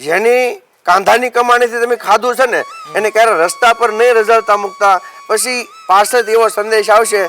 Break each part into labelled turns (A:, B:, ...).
A: જેની કાંધાની કમાણીથી તમે ખાધું છે ને એને ક્યારે રસ્તા પર નહીં રઝળતા મૂકતા પછી પાછળ એવો સંદેશ આવશે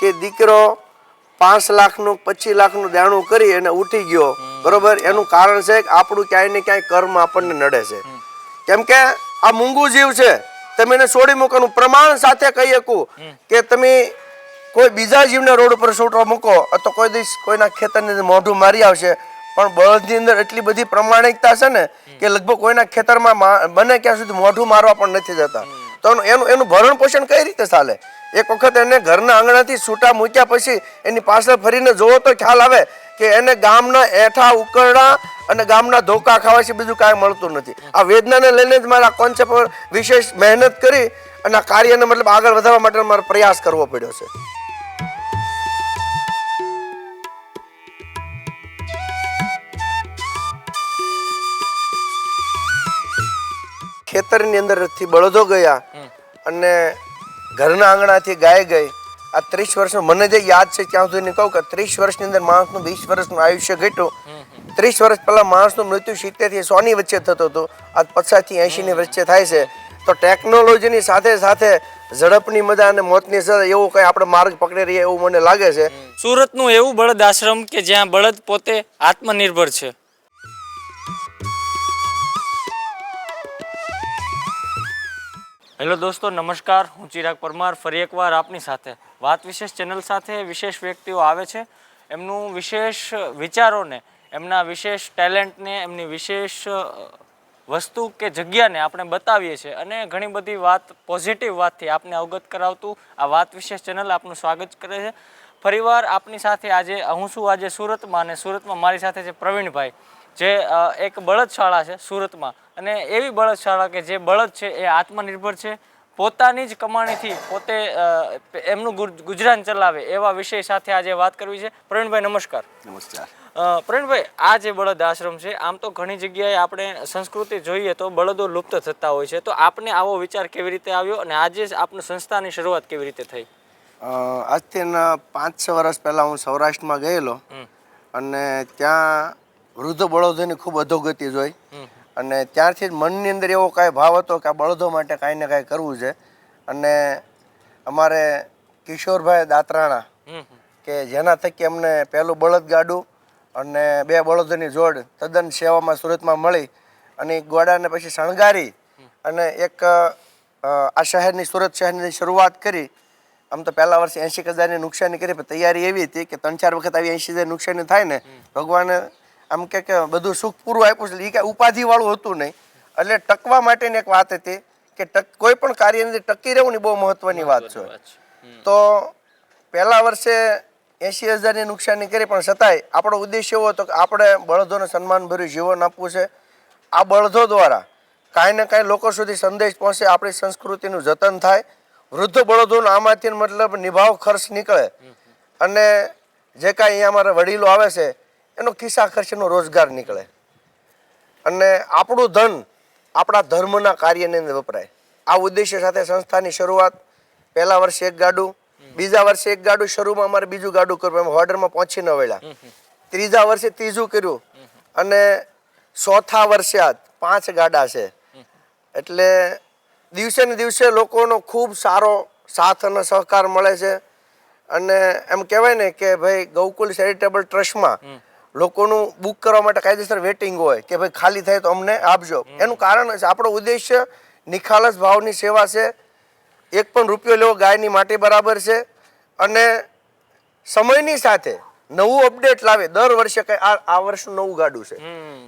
A: કે દીકરો પાંચ લાખનું પચીસ લાખનું દાણું કરી અને ઉઠી ગયો. બરોબર? એનું કારણ છે કે આપણું ક્યાંય ને ક્યાંય કર્મ આપણને નડે છે. કેમ કે આ મૂંગું જીવ છે. તમે એને છોડી મૂકવાનું. પ્રમાણ સાથે કહી શકું કે તમે કોઈ બીજા જીવને રોડ ઉપર છૂટવા મૂકો તો કોઈ દિવસ કોઈના ખેતરને મોઢું મારી આવશે. પણ બળદની અંદર એટલી બધી પ્રમાણિકતા છે ને કે લગભગ કોઈના ખેતરમાં બને ક્યાં સુધી મોઢું મારવા પણ નથી જતા. તો એનું- એનું ભરણ પોષણ કઈ રીતે ચાલે? એક વખત એને ઘરના આંગણાથી છૂટા મૂક્યા પછી એની પાછળ ફરીને જોવો તો ખ્યાલ આવે કે એને ગામના એઠા ઉકરડા અને ગામના ધોકા ખાવા છે બીજું કાંઈ મળતું નથી. આ વેદનાને લઈને જ મારા કોન્સેપ્ટ પર વિશેષ મહેનત કરી અને આ કાર્યને મતલબ આગળ વધારવા માટે મારે પ્રયાસ કરવો પડ્યો છે. ખેતરની અંદરથી બળદો ગયા અને ઘરના આંગણાથી ગાય ગઈ. આ ત્રીસ વર્ષનું મને જે યાદ છે ત્યાં સુધી કહું કે ત્રીસ વર્ષની અંદર માણસનું વીસ વર્ષનું આયુષ્ય ઘટ્યું. ત્રીસ વર્ષ પહેલા માણસનું મૃત્યુ સિત્તેરથી સોની વચ્ચે થતું હતું. આજ પચાસથી એંશી ની વચ્ચે થાય છે. તો ટેકનોલોજીની સાથે સાથે ઝડપની મજા અને મોતની સજા એવો કંઈ આપણે માર્ગ પકડી રહીએ એવું મને લાગે છે.
B: સુરતનું એવું બળદ આશ્રમ કે જ્યાં બળદ પોતે આત્મનિર્ભર છે. હેલો દોસ્તો, નમસ્કાર. હું ચિરાગ પરમાર, ફરી એકવાર આપની સાથે. વાત વિશેષ ચેનલ સાથે વિશેષ વ્યક્તિઓ આવે છે. એમનું વિશેષ વિચારોને, એમના વિશેષ ટેલેન્ટને, એમની વિશેષ વસ્તુ કે જગ્યાને આપણે બતાવીએ છીએ. અને ઘણી બધી વાત પોઝિટિવ વાતથી આપને અવગત કરાવતું આ વાત વિશેષ ચેનલ આપનું સ્વાગત કરે છે. ફરીવાર આપની સાથે આજે, હું છું આજે સુરતમાં અને સુરતમાં મારી સાથે છે પ્રવીણભાઈ. જે એક બળદશાળા છે સુરતમાં. અને એવી બળદશાળા કે જે બળદ છે એ આત્મનિર્ભર છે. પોતાની જ કમાણીથી પોતે એમનું ગુજ- ગુજરાન ચલાવે એવા વિષય સાથે આજે વાત કરવી છે. પ્રવીણભાઈ નમસ્કાર.
A: નમસ્કાર.
B: પ્રવીણભાઈ આ જે બળદ આશ્રમ છે આમ તો ઘણી જગ્યાએ આપણે સંસ્કૃતિ જોઈએ તો બળદો લુપ્ત થતા હોય છે. તો આપને આવો વિચાર કેવી રીતે આવ્યો અને આજે આપની સંસ્થાની શરૂઆત કેવી રીતે થઈ?
A: આજથી પાંચ છ વર્ષ પહેલાં હું સૌરાષ્ટ્રમાં ગયેલો. અને ત્યાં વૃદ્ધ બળદોની ખૂબ અધોગતિ જોઈ. અને ત્યારથી જ મનની અંદર એવો કાંઈ ભાવ હતો કે આ બળદો માટે કાંઈ ને કાંઈ કરવું છે. અને અમારે કિશોરભાઈ દાતરાણા. કે જેના થકી અમને પહેલું બળદ ગાડું અને બે બળદોની જોડ તદ્દન સેવામાં સુરતમાં મળી અને ગોડાને પછી શણગારી અને એક આ શહેરની સુરત શહેરની શરૂઆત કરી. આમ તો પહેલા વર્ષે એંશી હજારની નુકસાની કરી પણ તૈયારી એવી હતી કે ત્રણ ચાર વખત આવી એંશી હજાર નુકસાની થાય ને ભગવાને આમ કે કે બધું સુખ પૂરું આપ્યું છે. એ કાંઈ ઉપાધિવાળું હતું નહીં. એટલે ટકવા માટેની એક વાત હતી કે ટક કોઈ પણ કાર્યની અંદર ટકી રહેવું ને બહુ મહત્વની વાત છે. તો પહેલા વર્ષે એંશી હજારની નુકસાની કરી પણ છતાંય આપણો ઉદ્દેશ્ય એવો હતો કે આપણે બળદોને સન્માનભર્યું જીવન આપવું છે. આ બળદો દ્વારા કાંઈ ને કાંઈ લોકો સુધી સંદેશ પહોંચે આપણી સંસ્કૃતિનું જતન થાય. વૃદ્ધ બળદોનો આમાંથી મતલબ નિભાવ ખર્ચ નીકળે. અને જે કાંઈ અહીંયા અમારા વડીલો આવે છે એનો ખિસ્સા ખર્ચનો રોજગાર નીકળે. અને આપણું ધન આપણા ધર્મના કાર્યની અંદર વપરાય. આ ઉદ્દેશ્ય સાથે સંસ્થાની શરૂઆત પહેલા વર્ષે એક ગાડું બીજા વર્ષે એક ગાડું શરૂમાં અમારે બીજું ગાડું કર્યું એમ ઓર્ડરમાં પહોંચી ન વળ્યા. ત્રીજા વર્ષે ત્રીજું કર્યું. અને ચોથા વર્ષે આ પાંચ ગાડા છે. એટલે દિવસે ને દિવસે લોકોનો ખૂબ સારો સાથ અને સહકાર મળે છે. અને એમ કહેવાય ને કે ભાઈ ગૌકુલ ચેરિટેબલ ટ્રસ્ટમાં લોકોનું બુક કરવા માટે કાયદેસર વેટિંગ હોય કે ભાઈ ખાલી થાય તો અમને આપજો. એનું કારણ છે આપણો ઉદ્દેશ્ય નિખાલસ ભાવની સેવા છે. એક પણ રૂપિયો લેવો ગાયની માટે બરાબર છે. અને સમયની સાથે નવું અપડેટ લાવે. દર વર્ષે કઈ આ વર્ષનું નવું ગાડું છે.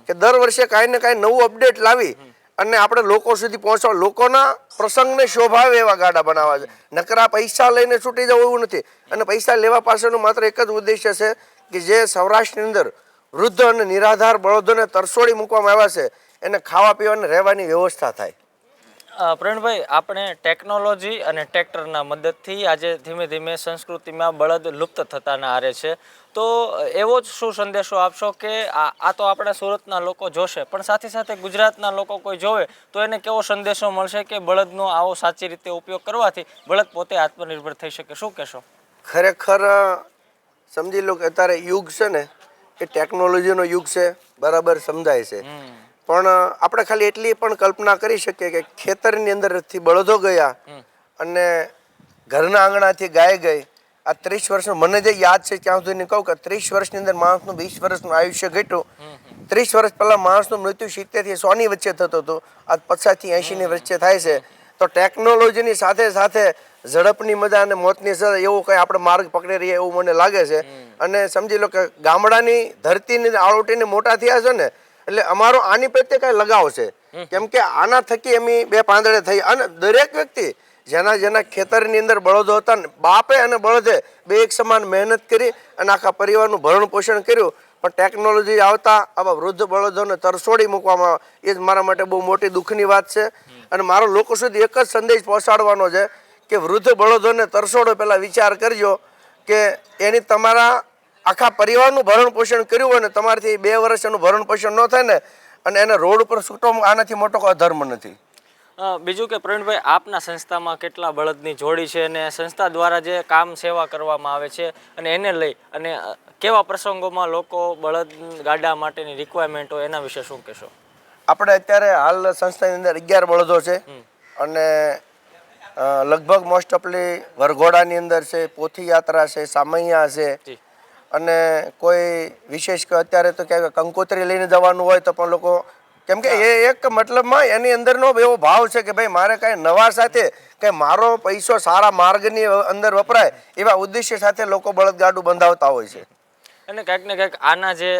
A: કે દર વર્ષે કાંઈ ને કાંઈ નવું અપડેટ લાવી અને આપણે લોકો સુધી પહોંચવા. લોકોના પ્રસંગને શોભાવે એવા ગાડા બનાવવા છે. નકરા પૈસા લઈને છૂટી જવું એવું નથી. અને પૈસા લેવા પાછળનું માત્ર એક જ ઉદ્દેશ્ય છે કે જે સૌરાષ્ટ્રની અંદર વૃદ્ધ અને નિરાધાર બળદોને તરસોડી મૂકવામાં આવ્યા છે એને ખાવા પીવાની રહેવાની વ્યવસ્થા થાય.
B: પ્રવીણભાઈ આપણે ટેકનોલોજી અને ટ્રેક્ટરના મદદથી આજે ધીમે ધીમે સંસ્કૃતિમાં બળદ લુપ્ત થતાના આરે છે. તો એવો જ શું સંદેશો આપશો કે આ આ તો આપણા સુરતના લોકો જોશે પણ સાથે સાથે ગુજરાતના લોકો કોઈ જોવે તો એને કેવો સંદેશો મળશે કે બળદનો આવો સાચી રીતે ઉપયોગ કરવાથી બળદ પોતે આત્મનિર્ભર થઈ શકે? શું કહેશો?
A: ખરેખર સમજી લો કે અત્યારે યુગ છે ને એ ટેકનોલોજીનો યુગ છે બરાબર સમજાય છે. પણ આપણે ખાલી એટલી પણ કલ્પના કરી શકીએ કે ખેતરની અંદરથી બળદો ગયા અને ઘરના આંગણાથી ગાય ગઈ. આ ત્રીસ વર્ષનું મને જે યાદ છે ત્યાં સુધી કહું કે ત્રીસ વર્ષની અંદર માણસનું વીસ વર્ષનું આયુષ્ય ઘટ્યું. ત્રીસ વર્ષ પહેલા માણસનું મૃત્યુ સિત્તેરથી સોની વચ્ચે થતું હતું. આજ પચાસથી એંશીની વચ્ચે થાય છે. તો ટેકનોલોજીની સાથે સાથે ઝડપની મજા અને મોતની સજા એવું કંઈ આપણે માર્ગ પકડી રહીએ એવું મને લાગે છે. અને સમજી લો કે ગામડાની ધરતીની આળોટીને મોટા થયા છે ને એટલે અમારો આની પ્રત્યે કાંઈ લગાવ છે. કેમ કે આના થકી એમની બે પાંદડે થઈ. અને દરેક વ્યક્તિ જેના જેના ખેતરની અંદર બળદો હતા ને બાપે અને બળદે બે એક સમાન મહેનત કરી અને આખા પરિવારનું ભરણ પોષણ કર્યું. પણ ટેકનોલોજી આવતા આવા વૃદ્ધ બળદોને તરસોડી મૂકવામાં આવે એ જ મારા માટે બહુ મોટી દુઃખની વાત છે. અને મારો લોકો સુધી એક જ સંદેશ પહોંચાડવાનો છે કે વૃદ્ધ બળદોને તરસોડો પહેલાં વિચાર કરજો કે એની તમારા આખા પરિવારનું ભરણ પોષણ કર્યું હોય ને તમારાથી બે વર્ષ એનું ભરણ પોષણ ન થાય ને અને એને રોડ ઉપર છૂટો આનાથી મોટો ધર્મ નથી.
B: બીજું કે પ્રવીણભાઈ આપના સંસ્થામાં કેટલા બળદની જોડી છે અને સંસ્થા દ્વારા જે કામ સેવા કરવામાં આવે છે અને એને લઈ અને કેવા પ્રસંગોમાં લોકો બળદ ગાડા માટેની રિક્વાયરમેન્ટ હોય એના વિશે શું કહેશો?
A: આપણે અત્યારે હાલ સંસ્થાની અંદર અગિયાર બળદો છે અને લગભગ મોસ્ટ ઓફલી વરઘોડાની અંદર છે પોથી યાત્રા છે સામૈયા છે. અને કોઈ વિશેષ કે અત્યારે તો ક્યાંક કંકોત્રી લઈને જવાનું હોય તો પણ લોકો કેમ કે એ એક મતલબમાં એની અંદરનો એવો ભાવ છે કે ભાઈ મારે કાંઈ નવા સાથે કે મારો પૈસો સારા માર્ગની અંદર વપરાય એવા ઉદ્દેશ્ય સાથે લોકો બળદગાડું બંધાવતા હોય છે.
B: અને ક્યાંક ને ક્યાંક આના જે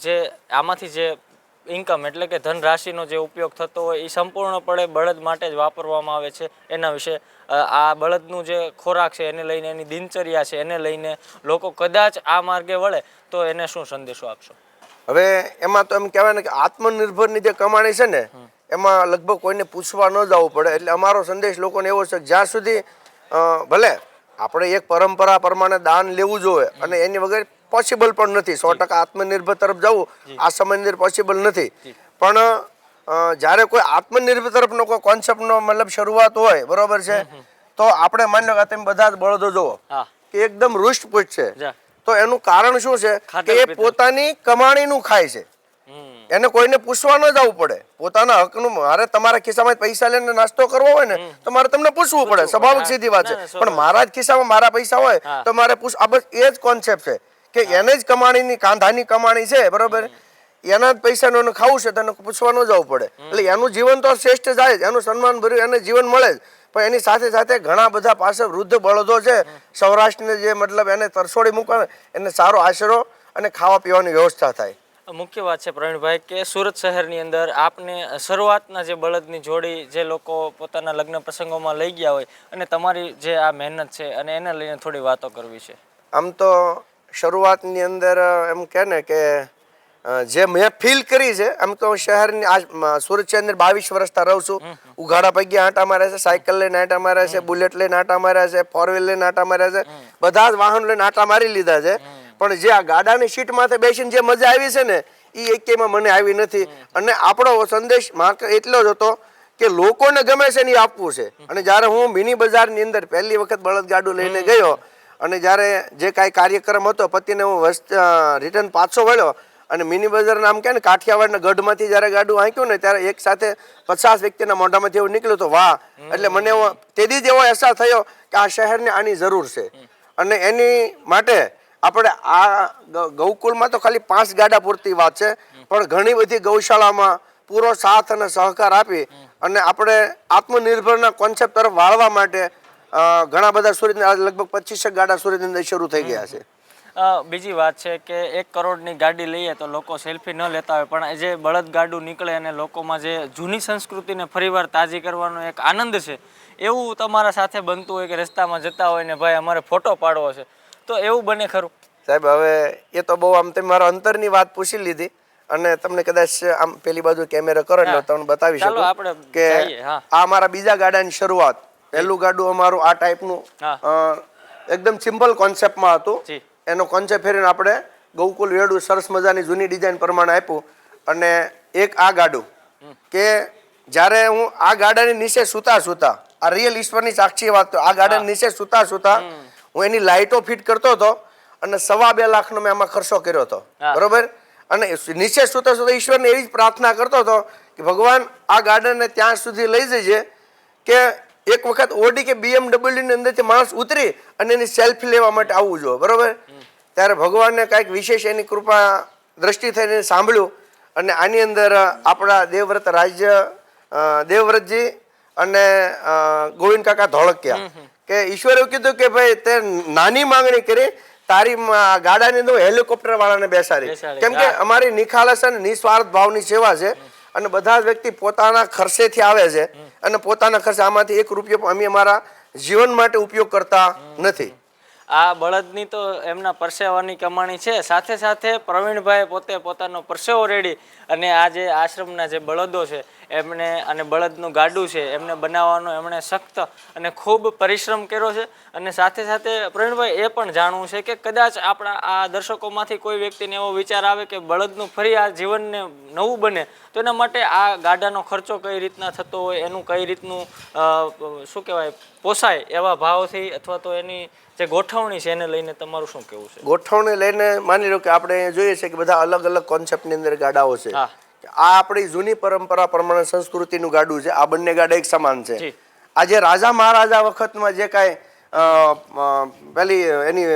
B: જે આમાંથી જે ઇન્કમ એટલે કે ધનરાશિનો જે ઉપયોગ થતો હોય એ સંપૂર્ણપણે બળદ માટે જ વાપરવામાં આવે છે. એના વિશે આ બળદનું જે ખોરાક છે એને લઈને એની દિનચર્યા છે એને લઈને લોકો કદાચ આ માર્ગે વળે તો એને શું સંદેશો આપશો?
A: હવે એમાં તો એમ કહેવાય ને કે આત્મનિર્ભરની જે કમાણી છે ને એમાં લગભગ કોઈને પૂછવા ન જવું પડે. એટલે અમારો સંદેશ લોકોને એવો છે જ્યાં સુધી ભલે આપણે એક પરંપરા પ્રમાણે દાન લેવું જોઈએ અને એની વગર પોસિબલ પણ નથી. સો ટકા આત્મનિર્ભર તરફ જવું આ સમયની અંદર પોસિબલ નથી. પણ જ્યારે કોઈ આત્મનિર્ભર તરફનો કોઈ કોન્સેપ્ટનો મતલબ શરૂઆત હોય બરોબર છે? તો આપણે માની લો કે તમે બધા જ બળદો જુઓ કે એકદમ રૂષ્ટપુષ્ટ છે. તો એનું કારણ શું છે? કે એ પોતાની કમાણીનું ખાય છે. એને કોઈને પૂછવા ન જવું પડે. પોતાના હકનું મારે તમારા ખિસ્સામાં પૈસા લઈને નાસ્તો કરવો હોય ને તો મારે તમને પૂછવું પડે. સ્વાભાવિક સીધી વાત છે.
B: ના, ના,
A: પણ મારા જ ખિસ્સામાં મારા પૈસા હોય તો મારે પૂછ આ બસ એ જ કોન્સેપ્ટ છે. કે એને જ કમાણીની કાંધાની કમાણી છે બરોબર? એના જ પૈસાનું ખાવું છે તને પૂછવા ન જવું પડે. એટલે એનું જીવન તો શ્રેષ્ઠ જાય જ એનું સન્માન ભર્યું એને જીવન મળે જ. પણ એની સાથે સાથે ઘણા બધા પાસે વૃદ્ધ બળદો છે સૌરાષ્ટ્રને જે મતલબ એને તરસોડી મૂકવા એને સારો આશરો અને ખાવા પીવાની વ્યવસ્થા થાય.
B: મુખ્ય વાત છે પ્રવીણભાઈ કે સુરત શહેરની અંદર આપને શરૂઆતના જે બળદની જોડી જે લોકો પોતાના લગ્ન પ્રસંગોમાં લઈ ગયા હોય અને તમારી જે આ મહેનત છે અને એને લઈને થોડી વાતો કરવી છે.
A: આમ તો શરૂઆતની અંદર એમ કે ને કે જે મેં ફીલ કરી છે આમ તો શહેરની આ મ, સુરત બાવીસ વર્ષતા રહું છું. ઉઘાડા પૈકી આંટા મારે છે સાયકલ લઈને આંટા માર્યા છે બુલેટ લઈને આંટા માર્યા છે ફોર વ્હીલ લઈને આંટા માર્યા છે બધા જ વાહન લઈને આંટા મારી લીધા છે. પણ જે આ ગાડાની સીટ માથે બેસીને જે મજા આવી છે ને એ એકેયમાં મને આવી નથી. અને આપણો સંદેશ માત્ર એટલો જ હતો કે લોકોને ગમે છે ને એ આપવું છે. અને જ્યારે હું મિની બજારની અંદર પહેલી વખત બળદગાડું લઈને ગયો અને જ્યારે જે કાંઈ કાર્યક્રમ હતો, પતિને હું વસ્ત રિટર્ન પાછો વળ્યો અને મિની બજાર નામ કે ને, કાઠિયાવાડના ગઢમાંથી જ્યારે ગાડું આંક્યું ને, ત્યારે એક સાથે પચાસ વ્યક્તિના મોઢામાંથી એવું નીકળ્યું તો, વાહ! એટલે મને તેથી જ એવો અહેસાસ થયો કે આ શહેરને આની જરૂર છે. અને એની માટે આપણે આ ગ- ગૌકુળમાં તો ખાલી પાંચ ગાડા પૂરતી વાત છે, પણ ઘણી બધી ગૌશાળામાં પૂરો સાથ અને સહકાર આપી અને આપણે આત્મનિર્ભરના કોન્સેપ્ટ તરફ વાળવા માટે ઘણા બધા સુરતની લગભગ પચીસેક ગાડા સુરતની અંદર શરૂ થઈ ગયા છે.
B: બીજી વાત છે કે એક કરોડની ગાડી લઈએ તો લોકો સેલ્ફી ન લેતા હોય પણ જે બળદ ગાડું નીકળે અને લોકોમાં જે જૂની સંસ્કૃતિને ફરીવાર તાજી કરવાનો એક આનંદ છે એવું તમારા સાથે બનતું હોય કે રસ્તામાં જતા હોય ને ભાઈ અમારે ફોટો પાડવો છે તો એવું બને ખરું?
A: સાહેબ હવે એ તો બહુ આમ તમે મારા અંતરની વાત પૂછી લીધી અને તમને કદાચ આમ પેલી બાજુ કેમેરા કરો એટલે તમને બતાવી શકું
B: આપણે
A: કે. આ મારા બીજા ગાડાની શરૂઆત પહેલું ગાડું અમારું આ ટાઈપનું એકદમ સિમ્પલ કોન્સેપ્ટમાં હતું. એનો કોન્સેપ્ટ ફેરીને આપણે ગૌકુલ વેડું સરસ મજાની જૂની ડિઝાઇન પ્રમાણે આપ્યું. અને એક આ ગાડું કે જ્યારે હું આ ગાડાની નીચે સૂતા સૂતા આ રિયલ ઈશ્વરની સાક્ષી વાત તો આ ગાડાની નીચે સૂતા સૂતા હું એની લાઇટો ફિટ કરતો હતો અને સવા બે લાખનો મેં આમાં ખર્ચો કર્યો હતો. બરોબર? અને નીચે સુતા સુતા ઈશ્વરને એવી જ પ્રાર્થના કરતો હતો કે ભગવાન આ ગાર્ડનને ત્યાં સુધી લઈ જજે કે એક વખત ઓડી કે BMW ની અંદરથી માણસ ઉતરી અને એની સેલ્ફી લેવા માટે આવવું જોઈએ બરોબર? ત્યારે ભગવાનને કાંઈક વિશેષ એની કૃપા દ્રષ્ટિ થઈને સાંભળ્યું અને આની અંદર આપણા દેવવ્રત રાજ્ય દેવવ્રતજી અને ગોવિંદ કાકા ધોળકિયા કે ઈશ્વરે એવું કીધું કે ભાઈ તે નાની માંગણી કરી તારી ગાડાની અંદર હેલિકોપ્ટર વાળાને બેસાડી, કેમ કે અમારી નિખાલસ અને નિસ્વાર્થ ભાવની સેવા છે અને બધા જ વ્યક્તિ પોતાના ખર્ચેથી આવે છે. અને પોતાના ખર્ચે આમાંથી એક રૂપિયો અમે અમારા જીવન માટે ઉપયોગ કરતા નથી.
B: આ બળદની તો એમના પરસેવાની કમાણી છે. સાથે સાથે પ્રવીણભાઈ પોતે પોતાનો પરસેવો રેડી અને આ જે આશ્રમના જે બળદો છે એમને અને બળદનું ગાડું છે એમને બનાવવાનો એમણે સખ્ત અને ખૂબ પરિશ્રમ કર્યો છે. અને સાથે સાથે પ્રવીણભાઈ એ પણ જાણવું છે કે કદાચ આપણા આ દર્શકોમાંથી કોઈ વ્યક્તિને એવો વિચાર આવે કે બળદનું ફરી આ જીવનને નવું બને તો એના માટે આ ગાડાનો ખર્ચો કઈ રીતના થતો હોય એનું કઈ રીતનું શું કહેવાય પોસાય એવા ભાવથી અથવા તો એની જે ગોઠવણી છે એને લઈને તમારું શું કહેવું છે?
A: ગોઠવણી લઈને માની લો કે આપણે જોઈએ છે કે બધા અલગ અલગ કોન્સેપ્ટની અંદર ગાડાઓ છે.
B: હા.
A: આ આપણી જૂની પરંપરા પ્રમાણે સંસ્કૃતિનું ગાડું છે. આ બંને ગાડા એક સમાન છે. આજે રાજા મહારાજા વખતમાં જે કાંઈ પેલી એની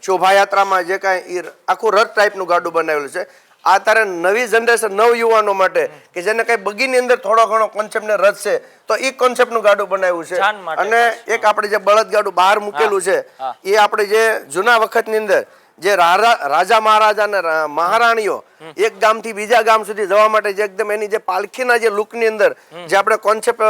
A: શોભાયાત્રામાં જે કાંઈ એ આખું રથ ટાઈપનું ગાડું બનાવેલું છે. આ તારે નવી જનરેશન નવ યુવાનો માટે કે જેને કઈ બગીની અંદર થોડો ઘણો કોન્સેપ્ટ ને રસ છે તો એ કોન્સેપ્ટનું ગાડું બનાવ્યું છે. અને એક આપણે જે બળદ ગાડું બહાર મૂકેલું છે એ આપણે જે જૂના વખતની અંદર જે રાજા મહારાજા અને મહારાણીઓ એક ગામથી બીજા ગામ સુધી જવા માટે જે એકદમ એની જે પાલખીના જે લુકની અંદર જે આપણે કોન્સેપ્ટ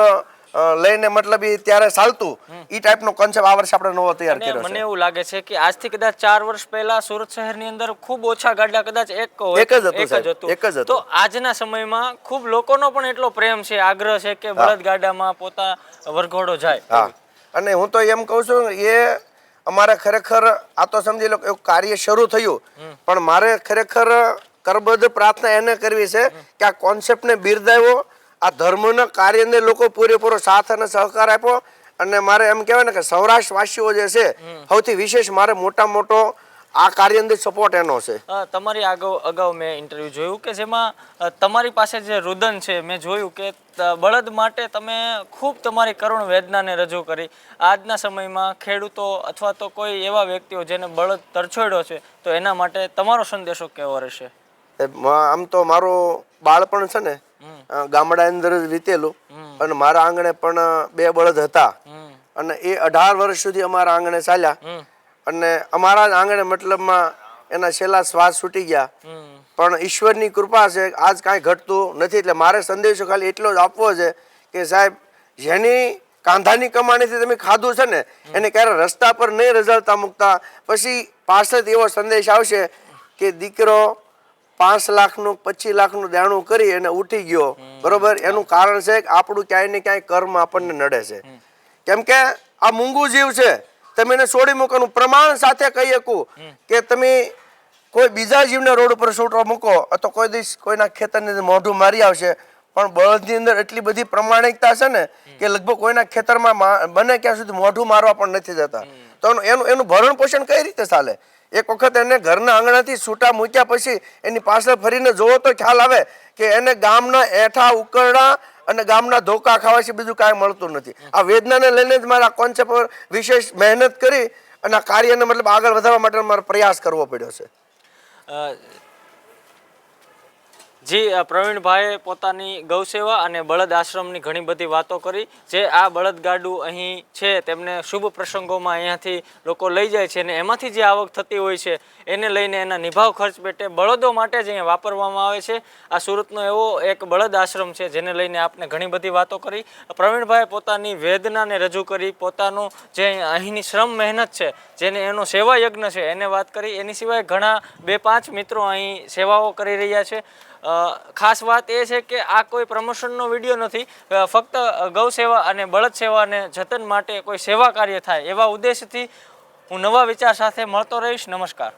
A: લઈને મતલબ ત્યારે ચાલતું. ઈ ટાઈપનો કોન્સેપ્ટ આ વર્ષે આપણે નવો તૈયાર કર્યો
B: મને એવું લાગે છે કે આજથી કદાચ ચાર વર્ષ પહેલા સુરત શહેરની અંદર ખૂબ ઓછા ગાડા કદાચ એક
A: એક જ હતું એક જ હતું.
B: તો આજના સમયમાં ખૂબ લોકોનો પણ એટલો પ્રેમ છે આગ્રહ છે કે બળદ ગાડામાં પોતા વરઘોડો જાય.
A: અને હું તો એમ કહું છું એ અમારે ખરેખર આ તો સમજી લો એવું કાર્ય શરૂ થયું પણ મારે ખરેખર કરબદ્ધ પ્રાર્થના એને કરવી છે કે આ કોન્સેપ્ટને બિરદાવ્યો આ ધર્મના કાર્યને લોકો પૂરેપૂરો સાથ અને સહકાર આપ્યો. અને મારે એમ કહેવાય ને કે સૌરાષ્ટ્રવાસીઓ જે છે સૌથી વિશેષ મારે મોટા મોટો આ કાર્ય અંદર સપોર્ટ એનો છે.
B: તમારી અગાઉ અગાઉ મેં ઇન્ટરવ્યુ જોયું કે જેમાં તમારી પાસે જે રુદન છે મેં જોયું કે બળદ માટે તમે ખૂબ તમારી કરુણ વેદનાને રજૂ કરી. આજના સમયમાં ખેડૂતો અથવા તો કોઈ એવા વ્યક્તિઓ જેને બળદ તરછોડ્યો છે તો એના માટે તમારો સંદેશો કેવો રહેશે?
A: એ આમ તો મારું બાળપણ છે ને ગામડા અંદર જ વીતેલું. અને મારા આંગણે પણ બે બળદ હતા. અને એ અઢાર વર્ષ સુધી અમારા આંગણે ચાલ્યા. અને અમારા જ આંગણે મતલબમાં એના છેલ્લા શ્વાસ છૂટી ગયા. પણ ઈશ્વરની કૃપા છે આજ કાંઈ ઘટતું નથી એટલે મારે સંદેશો ખાલી એટલો જ આપવો છે કે સાહેબ જેની કાંધાની કમાણીથી તમે ખાધું છે ને એને ક્યારે રસ્તા પર નહીં રઝળતા મૂકતા. પછી પાછળથી એવો સંદેશ આવશે કે દીકરો પાંચ લાખનું પચીસ લાખનું દેણું કરી અને ઉઠી ગયો. બરોબર? એનું કારણ છે કે આપણું ક્યાંય ને ક્યાંય કર્મ આપણને નડે છે. કેમ કે આ મૂંગું જીવ છે. તમે એને છોડી મૂકવાનું. પ્રમાણ સાથે કહી શકું કે તમે કોઈ બીજા જીવને રોડ ઉપર છૂટવા મૂકો અથવા કોઈ દિવસ કોઈના ખેતરની મોઢું મારી આવશે. પણ બળદની અંદર એટલી બધી પ્રમાણિકતા છે ને કે લગભગ કોઈના ખેતરમાં બને ક્યાં સુધી મોઢું મારવા પણ નથી જતા. તો એનું- એનું એનું ભરણ પોષણ કઈ રીતે ચાલે? એક વખત એને ઘરના આંગણાથી છૂટા મૂક્યા પછી એની પાછળ ફરીને જોવો તો ખ્યાલ આવે કે એને ગામના એઠા ઉકરડા અને ગામના ધોકા ખાવા છે બીજું કાંઈ મળતું નથી. આ વેદનાને લઈને જ મારા કોન્સેપ્ટ પર વિશેષ મહેનત કરી અને આ કાર્યને મતલબ આગળ વધારવા માટે મારે પ્રયાસ કરવો પડ્યો છે.
B: જી પ્રવીણભાઈએ પોતાની ગૌસેવા અને બળદ આશ્રમની ઘણી બધી વાતો કરી. જે આ બળદગાડું અહીં છે, તેમને શુભ પ્રસંગોમાં અહીંયાથી લોકો લઈ જાય છે અને એમાંથી જે આવક થતી હોય છે, એને લઈને એના નિભાવ ખર્ચ પેટે બળદો માટે જ અહીંયા વાપરવામાં આવે છે. આ સુરતનો એવો એક બળદ આશ્રમ છે, જેને લઈને આપને ઘણી બધી વાતો કરી. પ્રવીણભાઈએ પોતાની વેદનાને રજૂ કરી, પોતાનું જે અહીંની શ્રમ મહેનત છે, જેને એનો સેવા યજ્ઞ છે, એને વાત કરી. એની સિવાય ઘણા બે પાંચ મિત્રો અહીં સેવાઓ કરી રહ્યા છે. ખાસ વાત એ છે કે આ કોઈ પ્રમોશનનો વીડિયો નથી. ફક્ત ગૌ સેવા અને બળદ સેવાને જતન માટે કોઈ સેવા કાર્ય થાય એવા ઉદ્દેશથી હું નવા વિચાર સાથે મળતો રહીશ. નમસ્કાર.